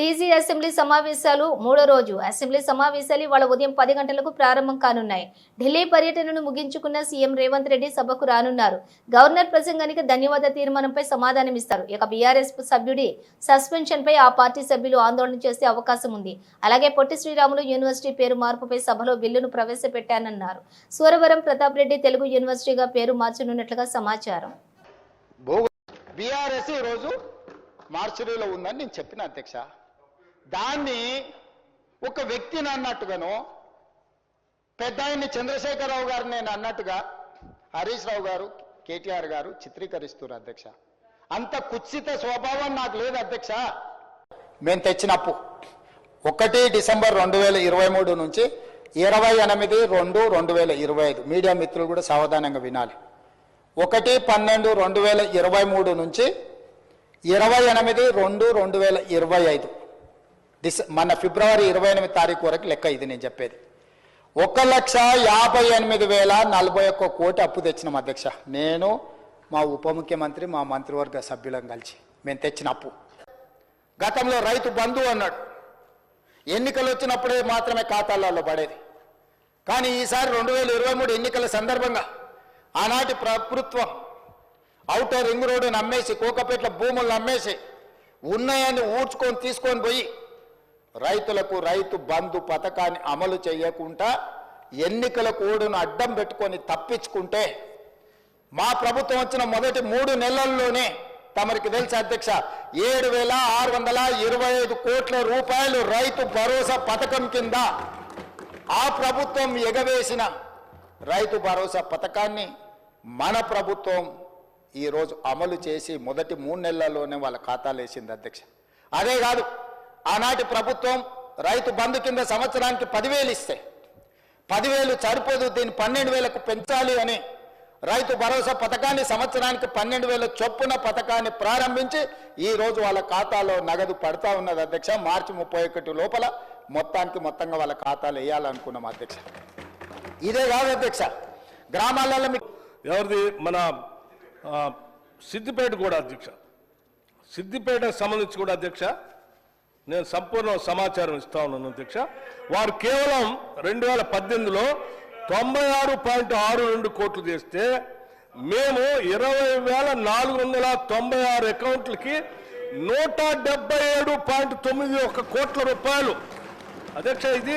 TG assembly సమావేశాలు మూడో రోజు. అసెంబ్లీ సమావేశాలు ఇవాళ ఉదయం పది గంటలకు ప్రారంభం కానున్నాయి. ఢిల్లీ పర్యటనను ముగించుకున్న సీఎం రేవంత్ రెడ్డి సభకు రానున్నారు. గవర్నర్ ప్రసంగానికి ధన్యవాద తీర్మానంపై సమాధానమిస్తారు. ఇక బీఆర్ఎస్ సభ్యుడి సస్పెన్షన్ పై ఆ పార్టీ సభ్యులు ఆందోళన చేసే అవకాశం ఉంది. అలాగే పొట్టి శ్రీరాములు యూనివర్సిటీ పేరు మార్పుపై సభలో బిల్లును ప్రవేశపెట్టానన్నారు. సూరవరం ప్రతాప్ రెడ్డి తెలుగు యూనివర్సిటీగా పేరు మార్చనున్నట్లుగా సమాచారం. బీఆర్ఎస్ ఈరోజు మార్చురీలో ఉందని నేను చెప్పిన అధ్యక్ష. దాన్ని ఒక వ్యక్తిని అన్నట్టుగాను పెద్ద ఆయన్ని చంద్రశేఖరరావు గారు నేను అన్నట్టుగా హరీష్ రావు గారు కేటీఆర్ గారు చిత్రీకరిస్తున్నారు అధ్యక్ష. అంత కుత్సిత స్వభావం నాకు లేదు అధ్యక్ష. మేము తెచ్చిన అప్పు. ఒకటి డిసెంబర్ రెండు వేల ఇరవై మూడు నుంచి ఇరవై ఎనిమిది రెండు రెండు వేల ఇరవై ఐదు. మీడియా మిత్రులు కూడా సావధానంగా వినాలి. ఒకటి పన్నెండు రెండు వేల ఇరవై మూడు నుంచి ఇరవై ఎనిమిది రెండు రెండు వేల ఇరవై ఐదు. డిసె మన ఫిబ్రవరి ఇరవై ఎనిమిది తారీఖు వరకు లెక్క ఇది నేను చెప్పేది. ఒక లక్ష యాభై ఎనిమిది వేల నలభై ఒక్క కోటి అప్పు తెచ్చినాం అధ్యక్ష. నేను మా ఉప ముఖ్యమంత్రి మా మంత్రివర్గ సభ్యులం కలిసి మేము తెచ్చిన అప్పు. గతంలో రైతు బంధు అన్నాడు. ఎన్నికలు వచ్చినప్పుడే మాత్రమే ఖాతాలలో పడేది. కానీ ఈసారి రెండు వేల ఇరవై మూడు ఎన్నికల సందర్భంగా ఆనాటి ప్రభుత్వం అవుటర్ రింగ్ రోడ్డును అమ్మేసి కోకపేట్ల భూములను అమ్మేసి ఉన్నాయని ఊడ్చుకొని తీసుకొని పోయి రైతులకు రైతు బంధు పథకాన్ని అమలు చేయకుండా ఎన్నికల కోడును అడ్డం పెట్టుకొని తప్పించుకుంటే మా ప్రభుత్వం వచ్చిన మొదటి మూడు నెలల్లోనే తమరికి తెలుసు అధ్యక్ష ఏడు వేల ఆరు వందల ఇరవై ఐదు కోట్ల రూపాయలు రైతు భరోసా పథకం కింద ఆ ప్రభుత్వం ఎగవేసిన రైతు భరోసా పథకాన్ని మన ప్రభుత్వం ఈరోజు అమలు చేసి మొదటి మూడు నెలల్లోనే వాళ్ళ ఖాతాలు వేసింది అధ్యక్ష. అదే కాదు ఆనాటి ప్రభుత్వం రైతు బంధు కింద సంవత్సరానికి పదివేలు ఇస్తే పదివేలు సరిపోదు దీన్ని పన్నెండు వేలకు పెంచాలి అని రైతు భరోసా పథకాన్ని సంవత్సరానికి పన్నెండు వేల చొప్పున పథకాన్ని ప్రారంభించి ఈరోజు వాళ్ళ ఖాతాలో నగదు పడతా ఉన్నది అధ్యక్ష. మార్చి ముప్పై ఒకటి లోపల మొత్తానికి మొత్తంగా వాళ్ళ ఖాతాలు వేయాలనుకున్నాం అధ్యక్ష. ఇదే కాదు అధ్యక్ష గ్రామాలలో మీకు ఎవరిది? మన సిద్దిపేట కూడా అధ్యక్ష. సిద్దిపేటకు సంబంధించి కూడా అధ్యక్ష. నేను సంపూర్ణ సమాచారం ఇస్తా ఉన్నాను అధ్యక్ష. వారు కేవలం రెండు వేల పద్దెనిమిదిలో తొంభై ఆరు పాయింట్ ఆరు రెండు కోట్లు చేస్తే మేము ఇరవై వేల నాలుగు వందల తొంభై ఆరు అకౌంట్లకి నూట డెబ్బై ఏడు పాయింట్ తొమ్మిది ఒక కోట్ల రూపాయలు. అధ్యక్ష ఇది